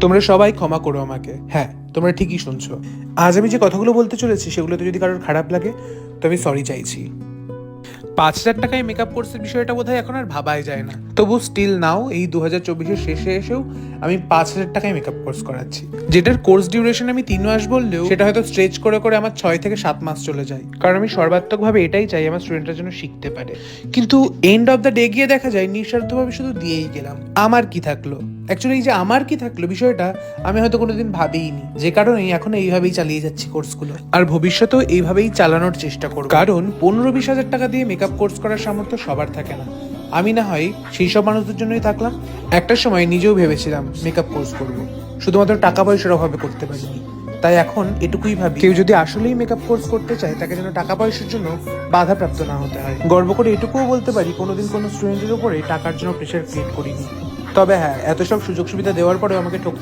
তোমরা সবাই ক্ষমা করো আমাকে। হ্যাঁ তোমরা ঠিকই শুনছো। আজ আমি যে কথাগুলো বলতে চলেছি, সেগুলোতে যদি কারোর খারাপ লাগে, তো আমি সরি চাইছি। পাঁচ হাজার টাকায় মেকআপ কোর্সের বিষয়টা বোধহয় এখন আর ভাবাই যায় না। তবু স্টিল নাও এই দু হাজার চব্বিশের শেষে এসেও আমি পাঁচ হাজার টাকায় মেকআপ কোর্স করাচ্ছি। যেটার কোর্স ডিউরেশন আমি তিন মাস বললেও, সেটা হয়তো স্ট্রেচ করে করে আমার ছয় থেকে সাত মাস চলে যায়। কারণ আমি সর্বাত্মকভাবে এটাই চাই আমার স্টুডেন্টরা যেন শিখতে পারে। কিন্তু এন্ড অফ দ্য ডে গিয়ে দেখা যায়, নিঃস্বার্থভাবে শুধু দিয়েই গেলাম। আমার কি থাকল? অ্যাকচুয়ালি যে আমার কি থাকল বিষয়টা, আমি হয়তো কোনোদিন ভাবিইনি। যে কারণেই এখন এইভাবেই চালিয়ে যাচ্ছি কোর্সগুলো। আর ভবিষ্যতেও এইভাবেই চালানোর চেষ্টা করব। কারণ পনেরো বিশ হাজার টাকা দিয়ে মেকআপ কোর্স করার সামর্থ্য সবার থাকে না। আমি না হয় সেই সব মানুষদের জন্যই থাকলাম। একটা সময় নিজেও ভেবেছিলাম মেকআপ কোর্স করব। শুধুমাত্র টাকা পয়সার অভাবে করতে পারিনি। তাই এখন এটুকুই ভাবি, কেউ যদি আসলেই মেকআপ কোর্স করতে চায়, তাকে যেন টাকা পয়সার জন্য বাধাপ্রাপ্ত না হতে হয়। গর্ব করে এটুকুও বলতে পারি, কোনোদিন কোনো স্টুডেন্টের উপরে টাকার জন্য প্রেশার ক্রিয়েট করিনি। তবে হ্যাঁ এত সব সুযোগ সুবিধা দেওয়ার পরে আমাকে ঠক